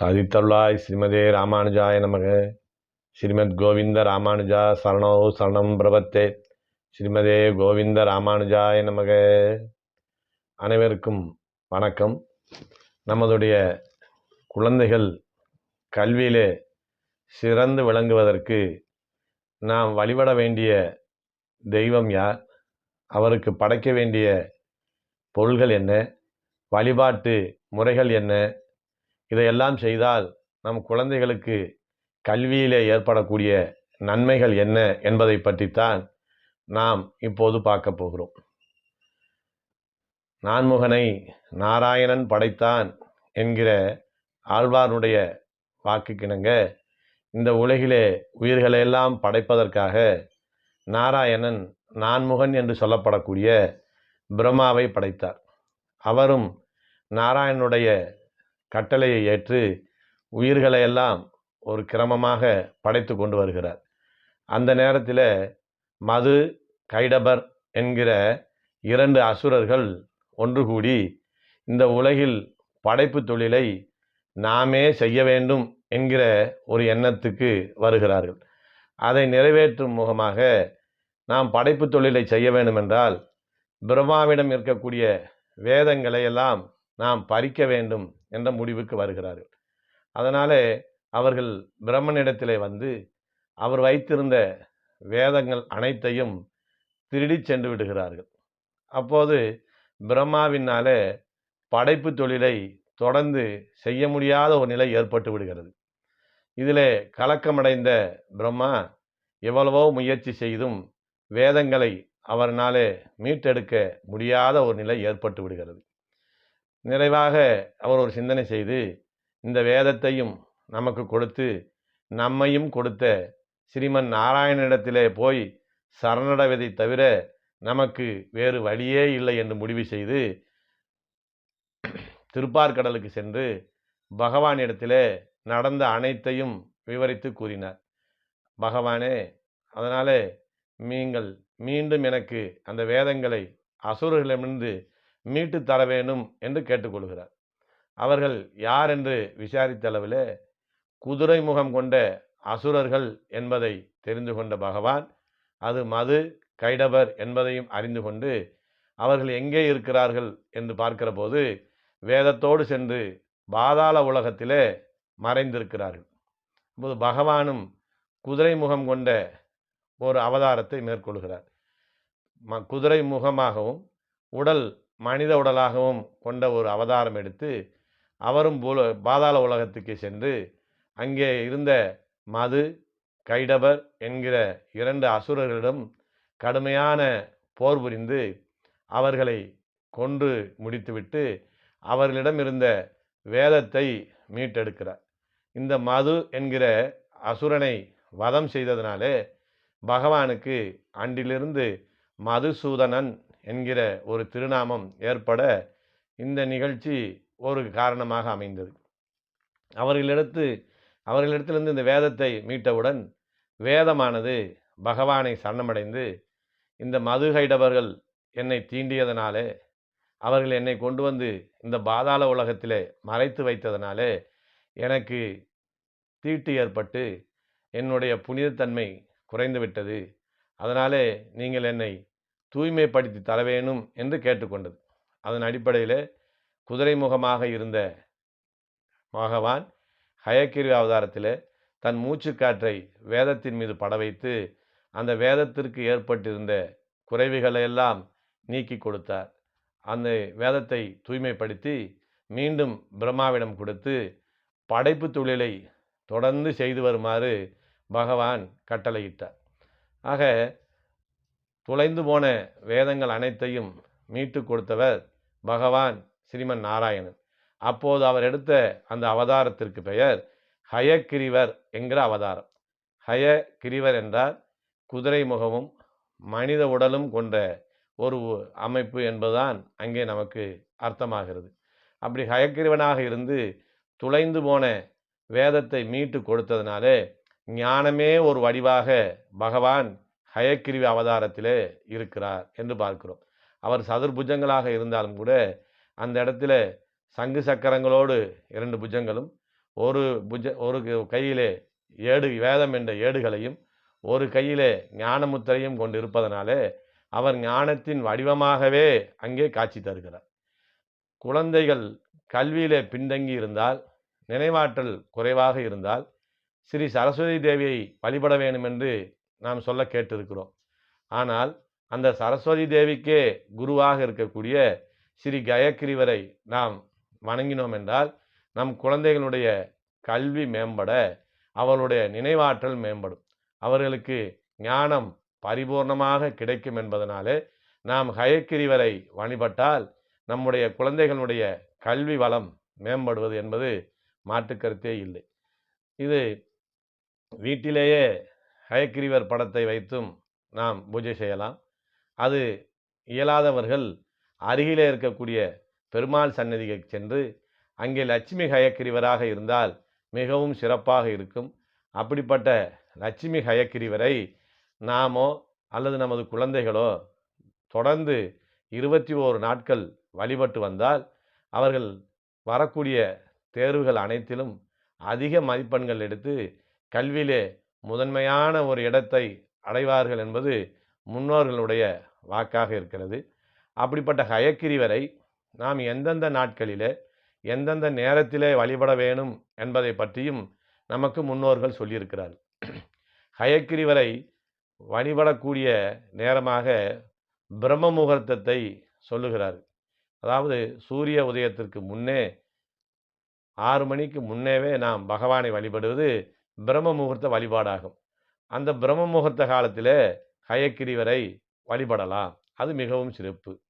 சாதித்தருளாய் ஸ்ரீமதே ராமானுஜாய நமக. ஸ்ரீமத் கோவிந்த ராமானுஜா சரணோ சரணம் பிரபத்தே. ஸ்ரீமதே கோவிந்த ராமானுஜாய நமக. அனைவருக்கும் வணக்கம். நமதுடைய குழந்தைகள் கல்வியிலே சிறந்து விளங்குவதற்கு நாம் வழிபட வேண்டிய தெய்வம் யார்? அவருக்கு படைக்க வேண்டிய பொருள்கள் என்ன? வழிபாட்டு முறைகள் என்ன? இதையெல்லாம் செய்தால் நம் குழந்தைகளுக்கு கல்வியிலே ஏற்படக்கூடிய நன்மைகள் என்ன என்பதை பற்றித்தான் நாம் இப்போது பார்க்க போகிறோம். நான்முகனை நாராயணன் படைத்தான் என்கிற ஆழ்வாருடைய வாக்குக்கிணங்க இந்த உலகிலே உயிர்களையெல்லாம் படைப்பதற்காக நாராயணன் நான்முகன் என்று சொல்லப்படக்கூடிய பிரம்மாவை படைத்தார். அவரும் நாராயணனுடைய கட்டளையை ஏற்று உயிர்களை எல்லாம் ஒரு கிரமமாக படைத்து கொண்டு வருகிறார். அந்த நேரத்தில் மது கைடபர் என்கிற இரண்டு அசுரர்கள் ஒன்று கூடி இந்த உலகில் படைப்பு தொழிலை நாமே செய்ய வேண்டும் என்கிற ஒரு எண்ணத்துக்கு வருகிறார்கள். அதை நிறைவேற்றும் முகமாக நாம் படைப்பு தொழிலை செய்ய வேண்டுமென்றால் பிரம்மாவிடம் இருக்கக்கூடிய வேதங்களை எல்லாம் நாம் பறிக்க வேண்டும் என்ற முடிவுக்கு வருகிறார்கள். அதனாலே அவர்கள் பிரம்மனிடத்திலே வந்து அவர் வைத்திருந்த வேதங்கள் அனைத்தையும் திருடி சென்று விடுகிறார்கள். அப்போது பிரம்மாவினாலே படைப்பு தொழிலை தொடர்ந்து செய்ய முடியாத ஒரு நிலை ஏற்பட்டு விடுகிறது. இதிலே கலக்கமடைந்த பிரம்மா எவ்வளவோ முயற்சி செய்தும் வேதங்களை அவர்னாலே மீட்டெடுக்க முடியாத ஒரு நிலை ஏற்பட்டு விடுகிறது. நிறைவாக அவர் ஒரு சிந்தனை செய்து இந்த வேதத்தையும் நமக்கு கொடுத்து நம்மையும் கொடுத்த ஸ்ரீமன் நாராயணனிடத்திலே போய் சரணடைவதை தவிர நமக்கு வேறு வழியே இல்லை என்று முடிவு செய்து திருப்பார்கடலுக்கு சென்று பகவானிடத்திலே நடந்த அனைத்தையும் விவரித்து கூறினார். பகவானே அதனாலே நீங்கள் மீண்டும் எனக்கு அந்த வேதங்களை அசுரர்களிடமிருந்து மீட்டு தர வேண்டும் என்று கேட்டுக்கொள்கிறார் அவர்கள் யார் என்று விசாரித்த அளவில் குதிரை முகம் கொண்ட அசுரர்கள் என்பதை தெரிந்து கொண்ட பகவான் அது மது கைடபர் என்பதையும் அறிந்து கொண்டு அவர்கள் எங்கே இருக்கிறார்கள் என்று பார்க்கிற போது வேதத்தோடு சென்று பாதாள உலகத்திலே மறைந்திருக்கிறார்கள். அப்போது பகவானும் குதிரை முகம் கொண்ட ஒரு அவதாரத்தை மேற்கொள்கிறார். ம குதிரை முகமாகவும் உடல் மனித உடலாகவும் கொண்ட ஒரு அவதாரம் எடுத்து அவரும் பூல பாதாள உலகத்துக்கு சென்று அங்கே இருந்த மது கைடபர் என்கிற இரண்டு அசுரர்களிடம் கடுமையான போர் புரிந்து அவர்களை கொன்று முடித்துவிட்டு அவர்களிடம் இருந்த வேதத்தை மீட்டெடுக்கிறார். இந்த மது என்கிற அசுரனை வதம் செய்ததினாலே பகவானுக்கு அன்றிலிருந்து மதுசூதனன் என்கிற ஒரு திருநாமம் ஏற்பட இந்த நிகழ்ச்சி ஒரு காரணமாக அமைந்தது. அவர்களிடத்து அவர்களிடத்திலிருந்து இந்த வேதத்தை மீட்டவுடன் வேதமானது பகவானை சரணமடைந்து இந்த மதுகைடவர்கள் என்னை தீண்டியதனாலே அவர்கள் என்னை கொண்டு வந்து இந்த பாதாள உலகத்திலே மறைத்து வைத்ததனாலே எனக்கு தீட்டு ஏற்பட்டு என்னுடைய புனிதத்தன்மை குறைந்துவிட்டது. அதனாலே நீங்கள் என்னை தூய்மைப்படுத்தி தர வேணும் என்று கேட்டுக்கொண்டது. அதன் அடிப்படையில் குதிரை முகமாக இருந்த பகவான் ஹயக்கிரி அவதாரத்தில் தன் மூச்சுக்காற்றை வேதத்தின் மீது பட வைத்து அந்த வேதத்திற்கு ஏற்பட்டிருந்த குறைவுகளை எல்லாம் நீக்கி கொடுத்தார். அந்த வேதத்தை தூய்மைப்படுத்தி மீண்டும் பிரம்மாவிடம் கொடுத்து படைப்பு தொழிலை தொடர்ந்து செய்து வருமாறு பகவான் கட்டளையிட்டார். ஆக தொலைந்து போன வேதங்கள் அனைத்தையும் மீட்டு கொடுத்தவர் பகவான் ஸ்ரீமன் நாராயணன். அப்போது அவர் எடுத்த அந்த அவதாரத்திற்கு பெயர் ஹயக்கிரிவர் என்கிற அவதாரம். ஹயக்கிரிவர் என்றால் குதிரை முகமும் மனித உடலும் கொண்ட ஒரு அமைப்பு என்பதுதான் அங்கே நமக்கு அர்த்தமாகிறது. அப்படி ஹயக்கிரிவனாக இருந்து துளைந்து போன வேதத்தை மீட்டு கொடுத்ததுனாலே ஞானமே ஒரு வடிவாக பகவான் ஹயக்கிரிவி அவதாரத்திலே இருக்கிறார் என்று பார்க்கிறோம். அவர் சதுர்புஜங்களாக இருந்தாலும் கூட அந்த இடத்துல சங்கு சக்கரங்களோடு இரண்டு புஜங்களும் ஒரு புஜ ஒரு கையிலே ஏடு வேதம் என்ற ஏடுகளையும் ஒரு கையிலே ஞானமுத்திரையும் கொண்டு இருப்பதனாலே அவர் ஞானத்தின் வடிவமாகவே அங்கே காட்சி தருகிறார். குழந்தைகள் கல்வியிலே பின்தங்கி இருந்தால் நினைவாற்றல் குறைவாக இருந்தால் ஸ்ரீ சரஸ்வதி தேவியை வழிபட வேண்டும் என்று நாம் சொல்ல கேட்டிருக்கிறோம். ஆனால் அந்த சரஸ்வதி தேவிக்கே குருவாக இருக்கக்கூடிய ஸ்ரீ கயக்கிரிவரை நாம் வணங்கினோம் என்றால் நம் குழந்தைகளுடைய கல்வி மேம்பட அவர்களுடைய நினைவாற்றல் மேம்படும். அவர்களுக்கு ஞானம் பரிபூர்ணமாக கிடைக்கும் என்பதனாலே நாம் ஹயக்கிரிவரை வழிபட்டால் நம்முடைய குழந்தைகளுடைய கல்வி வளம் மேம்படுவது என்பது மாற்றுக்கருத்தே இல்லை. இது வீட்டிலேயே ஹயக்கிரிவர் படத்தை வைத்தும் நாம் பூஜை செய்யலாம். அது இயலாதவர்கள் அருகிலே இருக்கக்கூடிய பெருமாள் சன்னதிக்கு சென்று அங்கே லட்சுமி ஹயக்கிரிவராக இருந்தால் மிகவும் சிறப்பாக இருக்கும். அப்படிப்பட்ட லட்சுமி ஹயக்கிரிவரை நாமோ அல்லது நமது குழந்தைகளோ தொடர்ந்து இருபத்தி ஓரு நாட்கள் வழிபட்டு வந்தால் அவர்கள் வரக்கூடிய தேர்வுகள் அனைத்திலும் அதிக மதிப்பெண்கள் எடுத்து கல்வியிலே முதன்மையான ஒரு இடத்தை அடைவார்கள் என்பது முன்னோர்களுடைய வாக்காக இருக்கிறது. அப்படிப்பட்ட ஹயக்கிரிவரை நாம் எந்தெந்த நாட்களிலே எந்தெந்த நேரத்திலே வழிபட வேணும் என்பதை பற்றியும் நமக்கு முன்னோர்கள் சொல்லியிருக்கிறார். ஹயக்கிரிவரை வழிபடக்கூடிய நேரமாக பிரம்ம முகூர்த்தத்தை சொல்லுகிறார். அதாவது சூரிய உதயத்திற்கு முன்னே ஆறு மணிக்கு முன்னேவே நாம் பகவானை வழிபடுவது பிரம்ம முகூர்த்த வழிபாடாகும். அந்த பிரம்ம முகூர்த்த காலத்தில் ஹயக்கிரிவரை வழிபடலாம். அது மிகவும் சிறப்பு.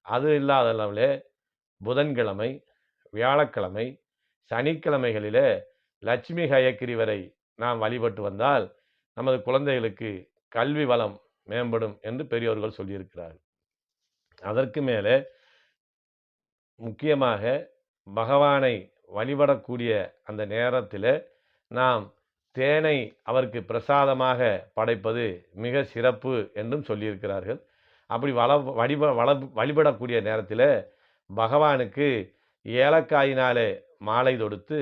அது இல்லாத அளவில் புதன்கிழமை வியாழக்கிழமை சனிக்கிழமைகளில் லட்சுமி ஹயக்கிரிவரை நாம் வழிபட்டு வந்தால் நமது குழந்தைகளுக்கு கல்வி வளம் மேம்படும் என்று பெரியோர்கள் சொல்லியிருக்கிறார்கள். அதற்கு மேலே முக்கியமாக பகவானை வழிபடக்கூடிய அந்த நேரத்தில் நாம் தேனை அவருக்கு பிரசாதமாக படைப்பது மிக சிறப்பு என்றும் சொல்லியிருக்கிறார்கள். அப்படி வள வழிப வள வழிபடக்கூடிய நேரத்தில் பகவானுக்கு ஏலக்காயினாலே மாலை தொடுத்து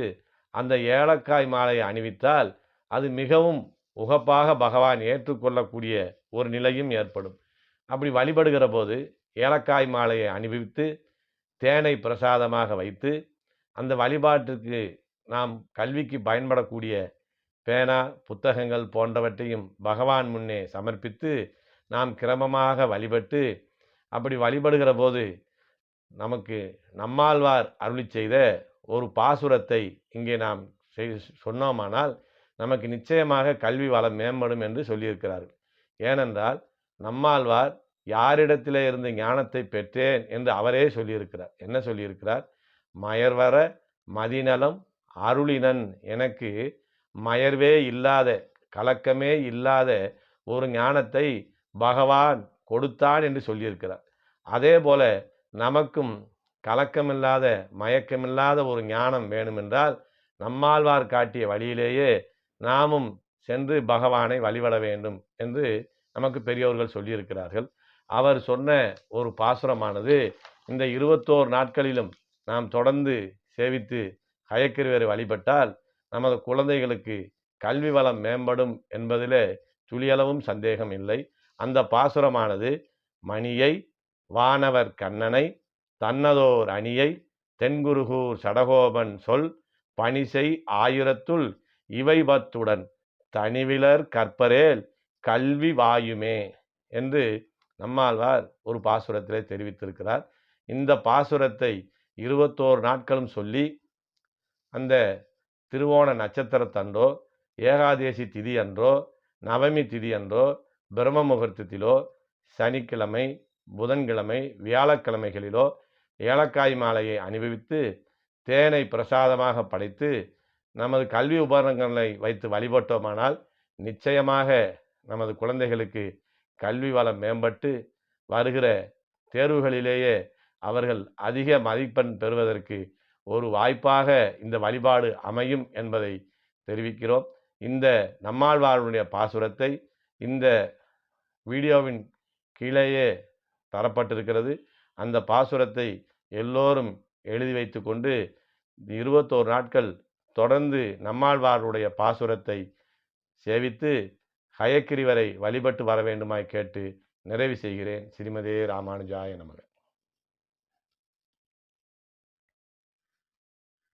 அந்த ஏலக்காய் மாலையை அணிவித்தால் அது மிகவும் உகப்பாக பகவான் ஏற்றுக்கொள்ளக்கூடிய ஒரு நிலையும் ஏற்படும். அப்படி வழிபடுகிற போது ஏலக்காய் மாலையை அணிவித்து தேனை பிரசாதமாக வைத்து அந்த வழிபாட்டிற்கு நாம் கல்விக்கு பயன்படக்கூடிய பேனா புத்தகங்கள் போன்றவற்றையும் பகவான் முன்னே சமர்ப்பித்து நாம் கிரமமாக வழிபட்டு அப்படி வழிபடுகிற போது நமக்கு நம்மாழ்வார் அருளி செய்த ஒரு பாசுரத்தை இங்கே நாம் செய் சொன்னோமானால் நமக்கு நிச்சயமாக கல்வி வளம் மேம்படும் என்று சொல்லியிருக்கிறார்கள். ஏனென்றால் நம்மாழ்வார் யாரிடத்திலே இருந்து ஞானத்தை பெற்றேன் என்று அவரே சொல்லியிருக்கிறார். என்ன சொல்லியிருக்கிறார்? மயர்வர மதிநலம் அருளினன் எனக்கு மயர்வே இல்லாத கலக்கமே இல்லாத ஒரு ஞானத்தை பகவான் கொடுத்தான் என்று சொல்லியிருக்கிறார். அதே போல நமக்கும் கலக்கமில்லாத மயக்கமில்லாத ஒரு ஞானம் வேணுமென்றால் நம்மாழ்வார் காட்டிய வழியிலேயே நாமும் சென்று பகவானை வழிபட வேண்டும் என்று நமக்கு பெரியோர்கள் சொல்லியிருக்கிறார்கள். அவர் சொன்ன ஒரு பாசுரமானது இந்த இருபத்தோரு நாட்களிலும் நாம் தொடர்ந்து சேவித்து ஹயக்கிருவரை வழிபட்டால் நமது குழந்தைகளுக்கு கல்வி வளம் மேம்படும் என்பதிலே துளியளவும் சந்தேகம் இல்லை. அந்த பாசுரமானது மணியை வானவர் கண்ணனை தன்னதோர் அணியை தென்குருகூர் சடகோபன் சொல் பணிசெய் ஆயிரத்துள் இவை பத்துடன் தனிவிலர் கற்பரேல் கல்வி வாயுமே என்று நம்மாழ்வார் ஒரு பாசுரத்திலே தெரிவித்திருக்கிறார். இந்த பாசுரத்தை இருபத்தோரு நாட்களும் சொல்லி அந்த திருவோண நட்சத்திரத்தன்றோ ஏகாதேசி திதி அன்றோ நவமி திதி அன்றோ பிரம்ம முகூர்த்தத்திலோ சனிக்கிழமை புதன்கிழமை வியாழக்கிழமைகளிலோ ஏலக்காய் மாலையை அனுபவித்து தேனை பிரசாதமாக படைத்து நமது கல்வி உபகரணங்களை வைத்து வழிபட்டோமானால் நிச்சயமாக நமது குழந்தைகளுக்கு கல்வி வளம் மேம்பட்டு வருகிற தேர்வுகளிலேயே அவர்கள் அதிக மதிப்பெண் பெறுவதற்கு ஒரு வாய்ப்பாக இந்த வழிபாடு அமையும் என்பதை தெரிவிக்கிறோம். இந்த நம்மாழ்வாருடைய பாசுரத்தை இந்த வீடியோவின் கீழேயே தரப்பட்டிருக்கிறது. அந்த பாசுரத்தை எல்லோரும் எழுதி வைத்துக்கொண்டு இருபத்தோரு நாட்கள் தொடர்ந்து நம்மாழ்வாருடைய பாசுரத்தை சேவித்து ஹயக்கிரிவரை வழிபட்டு வர வேண்டுமாய் கேட்டு நிறைவு செய்கிறேன். ஸ்ரீமதே ராமானுஜாய நமக.